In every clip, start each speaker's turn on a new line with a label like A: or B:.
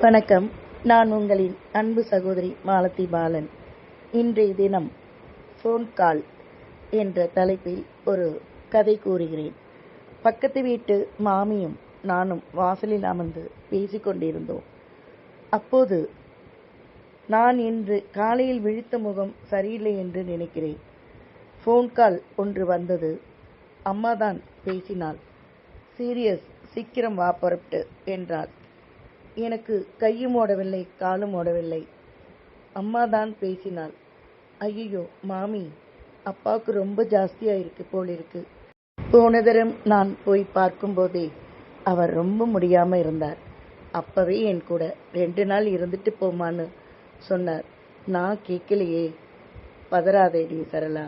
A: வணக்கம். நான் உங்களின் அன்பு சகோதரி மாலதி பாலன். இன்றைய தினம் ஃபோன் கால் என்ற தலைப்பில் ஒரு கதை கூறுகிறேன். பக்கத்து வீட்டு மாமியும் நானும் வாசலில் அமர்ந்து பேசிக் கொண்டிருந்தோம். அப்போது நான் இன்று காலையில் விழித்த முகம் சரியில்லை என்று நினைக்கிறேன். ஃபோன் கால் ஒன்று வந்தது. அம்மாதான் பேசினாள். சீரியஸ் சீக்கிரம் வா புறப்பட்டு என்றாள். எனக்கு கையும் ஓடவில்லை காலும் ஓடவில்லை. அம்மா தான் பேசினாள். ஐயோ மாமி அப்பாவுக்கு ரொம்ப ஜாஸ்தியா இருக்கு போல் இருக்கு போன தரம் நான் போய் பார்க்கும்போதே அவர் ரொம்ப முடியாம இருந்தார். அப்பவே என் கூட ரெண்டு நாள் இருந்துட்டு போமான்னு சொன்னார். நான் கேட்கலையே. பதறாதேடி சரளா.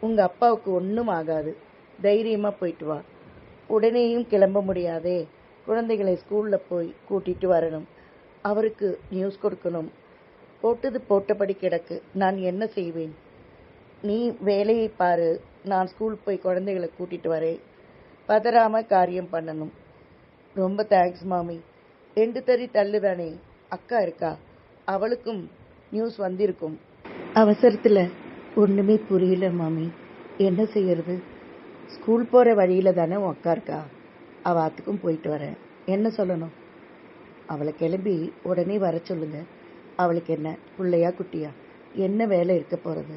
A: உங்க அப்பாவுக்கு ஒன்றும் ஆகாது. தைரியமா போயிட்டு வா. உடனேயும் கிளம்ப முடியாதே. குழந்தைகளை ஸ்கூலில் போய் கூட்டிட்டு வரணும். அவருக்கு நியூஸ் கொடுக்கணும். போட்டது போட்டபடி கிடக்கு. நான் என்ன செய்வேன்? நீ வேலையை பாரு. நான் ஸ்கூல் போய் குழந்தைகளை கூட்டிட்டு வரேன். பதறாம காரியம் பண்ணணும். ரொம்ப தேங்க்ஸ் மாமி. ரெண்டு தறி தள்ளுதானே? அக்கா இருக்கா? அவளுக்கும் நியூஸ் வந்திருக்கும். அவசரத்தில் ஒன்றுமே புரியல மாமி. என்ன செய்யறது? ஸ்கூல் போகிற வழியில் தானே உன் அக்கா இருக்கா? அவள் ஆத்துக்கும் போயிட்டு வரேன். என்ன சொல்லணும்? அவளை கிளம்பி உடனே வர சொல்லுங்க. அவளுக்கு என்ன பிள்ளையா குட்டியா? என்ன வேலை இருக்க போறது?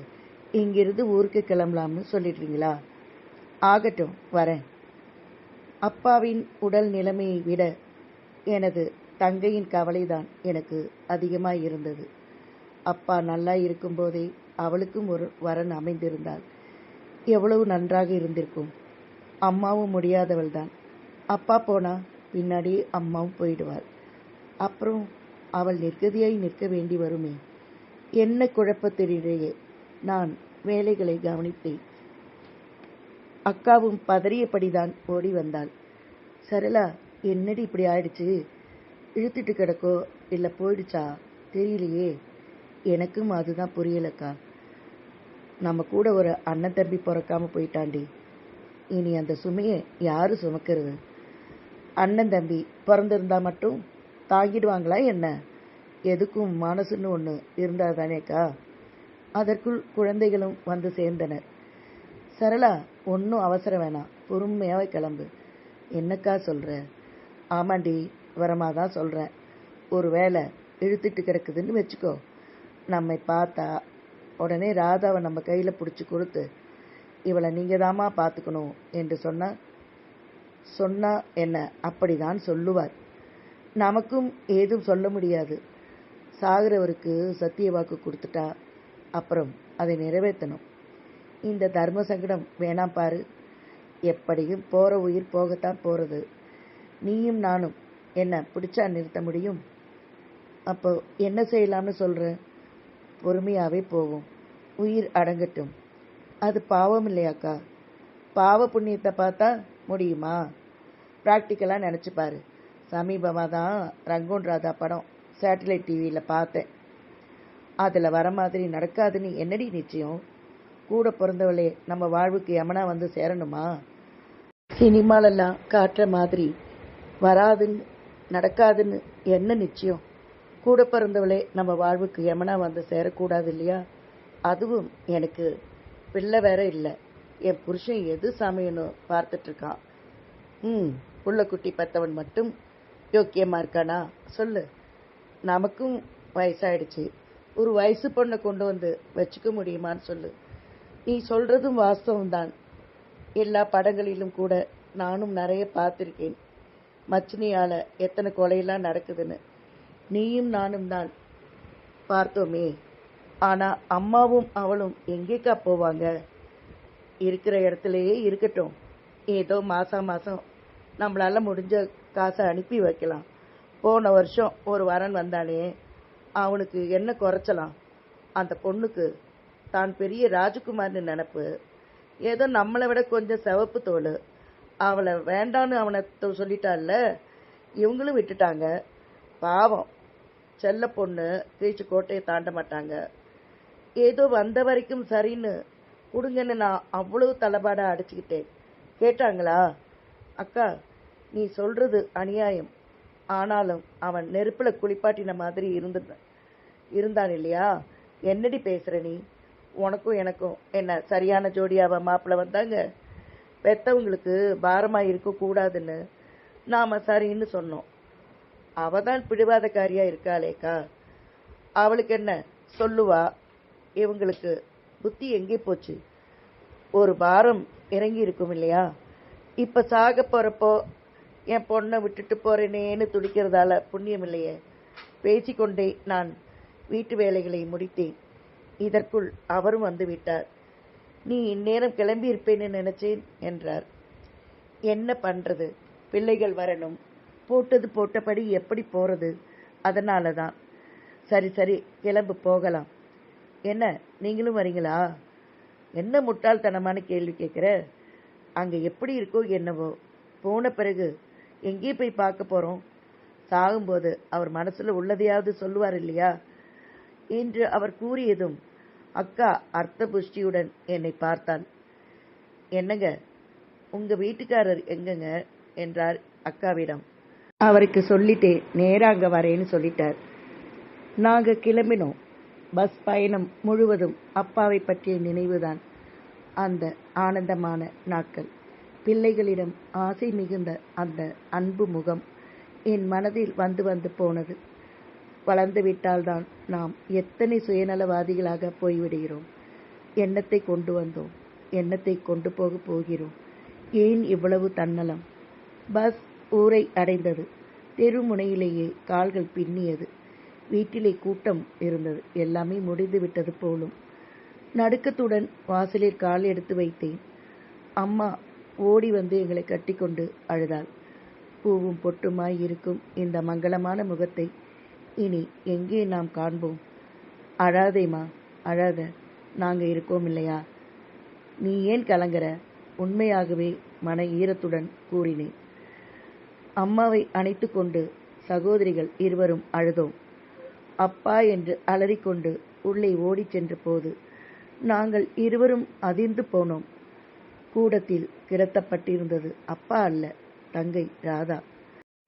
A: இங்கிருந்து ஊருக்கு கிளம்பலாம்னு சொல்லிடுறீங்களா? ஆகட்டும் வரேன். அப்பாவின் உடல் நிலைமையை விட எனது தங்கையின் கவலைதான் எனக்கு அதிகமாக இருந்தது. அப்பா நல்லா இருக்கும்போதே அவளுக்கும் ஒரு வரன் அமைந்திருந்தால் எவ்வளவு நன்றாக இருந்திருக்கும். அம்மாவும் முடியாதவள் தான் அப்பா போனா பின்னாடி அம்மாவும் போயிடுவார். அப்புறம் அவள் நிற்கதியாய் நிற்க வேண்டி வருமே. என்ன குழப்பத்திலேயே நான் வேலைகளை கவனித்தேன். அக்காவும் பதறியபடிதான் ஓடி வந்தாள். சரளா என்னடி இப்படி ஆயிடுச்சு? இழுத்துட்டு கிடக்கோ? இல்லை போயிடுச்சா? தெரியலையே. எனக்கும் அதுதான் புரியலக்கா. நம்ம கூட ஒரு அண்ணன் தம்பி பிறக்காம போயிட்டாண்டி. இனி அந்த சுமையை யாரு சுமக்கிறது? அண்ணன் தம்பி பிறந்திருந்தா மட்டும் தாங்கிடுவாங்களா என்ன? எதுக்கும் மனசுன்னு ஒன்று இருந்தா தானேக்கா அதற்குள் குழந்தைகளும் வந்து சேர்ந்தனர். சரளா ஒன்றும் அவசரம் வேணாம். பொறுமையாக கிளம்பு. என்னக்கா சொல்கிற ஆமாண்டி வரமா தான் சொல்கிறேன் ஒரு வேலை இழுத்துட்டு கிடக்குதுன்னு வச்சுக்கோ. நம்மை பார்த்தா உடனே ராதாவை நம்ம கையில் பிடிச்சி கொடுத்து இவளை நீங்கள் தாமா பார்த்துக்கணும் என்று சொன்னால் சொன்னா என்ன? அப்படிதான் சொல்லுவார். நமக்கும் ஏதும் சொல்ல முடியாது. சாகிறவருக்கு சத்திய வாக்கு கொடுத்துட்டா அப்புறம் அதை நிறைவேற்றணும். இந்த தர்ம சங்கடம் வேணாம் பாரு. எப்படியும் போற உயிர் போகத்தான் போறது. நீயும் நானும் என்ன பிடிச்சா நிறுத்த முடியும்? அப்போ என்ன செய்யலாம்னு சொல்ற? பொறுமையாவே போவோம். உயிர் அடங்கட்டும். அது பாவம் இல்லையாக்கா? பாவ புண்ணியத்தை பார்த்தா முடியுமா? ப்ராக்டிக்கலாக நினச்சி சமீபமாக தான் ரங்கோன் ராதா படம் சேட்டலைட் டிவியில் பார்த்தேன். அதில் வர மாதிரி நடக்காதுன்னு என்னடி நிச்சயம்? கூட பிறந்தவளே நம்ம வாழ்வுக்கு எமனா வந்து சேரணுமா? சினிமாலெல்லாம் காட்டுற மாதிரி வராதுன்னு நடக்காதுன்னு என்ன நிச்சயம்? கூட பிறந்தவளே நம்ம வாழ்வுக்கு எமனா வந்து சேரக்கூடாது இல்லையா? அதுவும் எனக்கு பிள்ளை வேற இல்லை. என் புருஷன் எது சமையணும் பார்த்துட்டு இருக்கான் ம் புள்ளக்குட்டி பத்தவன் மட்டும் யோக்கியமா இருக்கானா? சொல்லு. நமக்கும் வயசாயிடுச்சு. ஒரு வயசு பொண்ணை கொண்டு வந்து வச்சுக்க முடியுமான்னு சொல்லு. நீ சொல்றதும் வாஸ்தவம் தான் எல்லா படங்களிலும் கூட நானும் நிறைய பார்த்துருக்கேன். மச்சினியால எத்தனை கொலையெல்லாம் நடக்குதுன்னு. நீயும் நானும் தான் பார்த்தோமே. ஆனா அம்மாவும் அவளும் எங்கேக்கா போவாங்க? இருக்கிற இடத்துலயே இருக்கட்டும். ஏதோ மாசம் மாசம் நம்மளால முடிஞ்ச காசை அனுப்பி வைக்கலாம். போன வருஷம் ஒரு வரன் வந்தானே அவனுக்கு என்ன குறைச்சலாம்? அந்த பொண்ணுக்கு தான் பெரிய ராஜகுமார்னு நினப்பு. ஏதோ நம்மளை விட கொஞ்சம் சிவப்பு தோல் அவளை வேண்டான்னு அவனை சொல்லிட்டால இவங்களும் விட்டுட்டாங்க. பாவம். செல்ல பொண்ணு கீழ்ச்சி கோட்டையை தாண்ட மாட்டாங்க. ஏதோ வந்த வரைக்கும் சரின்னு கொடுங்கன்னு நான் அவ்வளவு தலைபாடா அடிச்சுக்கிட்டேன். கேட்டாங்களா? அக்கா நீ சொல்றது அநியாயம். ஆனாலும் அவன் நெருப்புல குளிப்பாட்டின மாதிரி இருந்து இருந்தான் இல்லையா? என்னடி பேசுற நீ? உனக்கும் எனக்கும் என்ன சரியான ஜோடியாவ மாப்பிள்ள வந்தாங்க? பெத்தவங்களுக்கு பாரமா இருக்க கூடாதுன்னு நாம சரின்னு சொன்னோம். அவ தான் பிடிவாதக்காரியா இருக்காளேக்கா. அவளுக்கு என்ன சொல்லுவா. இவங்களுக்கு புத்தி எங்கே போச்சு? ஒரு பாரம் இறங்கி இருக்கும் இல்லையா? இப்ப சாக போறப்போ என் பொண்ணை விட்டுட்டு போறேனேன்னு துடிக்கிறதால புண்ணியம் இல்லையே? பேசிக்கொண்டே நான் வீட்டு வேலைகளை முடித்தேன். இதற்குள் அவரும் வந்து விட்டார். நீ இந்நேரம் கிளம்பி இருப்பேன்னு நினைச்சேன் என்றார். என்ன பண்றது? பிள்ளைகள் வரணும். போட்டது போட்டபடி எப்படி போறது? அதனால தான் சரி சரி கிளம்பு போகலாம். என்ன? நீங்களும் வரீங்களா? என்ன முட்டாள்தனமான கேள்வி கேட்குற? அங்கே எப்படி இருக்கோ என்னவோ. போன பிறகு எங்கே போய் பார்க்க போகிறோம் சாகும்போது அவர் மனசில் உள்ளதையாவது சொல்லுவார் இல்லையா? என்று அவர் கூறியதும் அக்கா அர்த்த புஷ்டியுடன் என்னை பார்த்தாள். என்னங்க உங்க வீட்டுக்காரர் எங்கங்க? என்றார் அக்காவிடம். அவருக்கு சொல்லிட்டே நேராக வரேன்னு சொல்லிட்டார். நாங்க கிளம்பினோம். பஸ் பயணம் முழுவதும் அப்பாவை பற்றிய நினைவுதான். அந்த ஆனந்தமான நாட்கள். பிள்ளைகளிடம் ஆசை மிகுந்த அந்த அன்பு முகம் என் மனதில் வந்து வந்து போனது. வளர்ந்து விட்டால்தான் நாம் எத்தனை சுயநலவாதிகளாக போய்விடுகிறோம். எண்ணத்தை கொண்டு வந்தோம். எண்ணத்தை கொண்டு போக போகிறோம். ஏன் இவ்வளவு தன்னலம்? பஸ் ஊரை அடைந்தது. தெருமுனையிலேயே கால்கள் பின்னியது. வீட்டிலே கூட்டம் இருந்தது. எல்லாமே முடிந்து விட்டது போலும். நடுக்கத்துடன் வாசலில் கால் எடுத்து வைத்தேன். அம்மா ஓடி வந்து எங்களை கட்டிக்கொண்டு அழுதாள். பூவும் பொட்டுமாய் இருக்கும் இந்த மங்களமான முகத்தை இனி எங்கே நாம் காண்போம்? அழாதேம்மா அழாத. நாங்க இருக்கோம் இல்லையா? நீ ஏன் கலங்குற? உண்மையாகவே மன ஈரத்துடன் கூறினேன். அம்மாவை அணைத்து கொண்டு சகோதரிகள் இருவரும் அழுதோம். அப்பா என்று அலறிக்கொண்டு உள்ளே ஓடிச் சென்ற போது நாங்கள் இருவரும் அதிர்ந்து போனோம். கூடத்தில் கிடத்தப்பட்டிருந்தது அப்பா அல்ல தங்கை ராதா.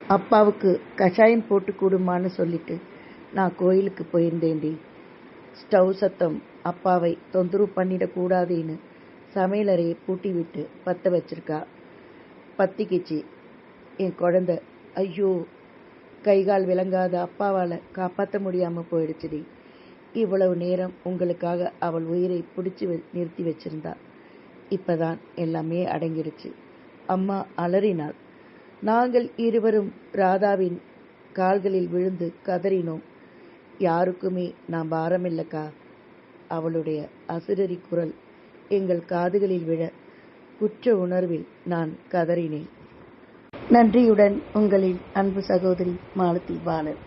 A: அப்பாவுக்கு கஷாயம் போட்டு கூடுமான்னு சொல்லிட்டு நான் கோயிலுக்கு போயிருந்தேன்டி. ஸ்டவ் சத்தம் அப்பாவை தொந்தரவு பண்ணிடக்கூடாதுன்னு சமையலறையை பூட்டி விட்டு பற்ற வச்சிருக்கா. பத்திக்கிச்சு என் குழந்த. ஐயோ கைகால் விளங்காத அப்பாவால் காப்பாற்ற முடியாமல் போயிடுச்சுடி. இவ்வளவு நேரம் உங்களுக்காக அவள் உயிரை பிடிச்சி நிறுத்தி வச்சிருந்தா. இப்பதான் எல்லாமே அடங்கிடுச்சு. அம்மா அலறினாள். நாங்கள் இருவரும் ராதாவின் கால்களில் விழுந்து கதறினோம். யாருக்குமே நான் பாரமில்லக்கா. அவளுடைய அசுரரி குரல் எங்கள் காதுகளில் விழ குற்ற உணர்வில் நான் கதறினேன். நன்றியுடன் உங்களின் அன்பு சகோதரி மாலதி பாலன்.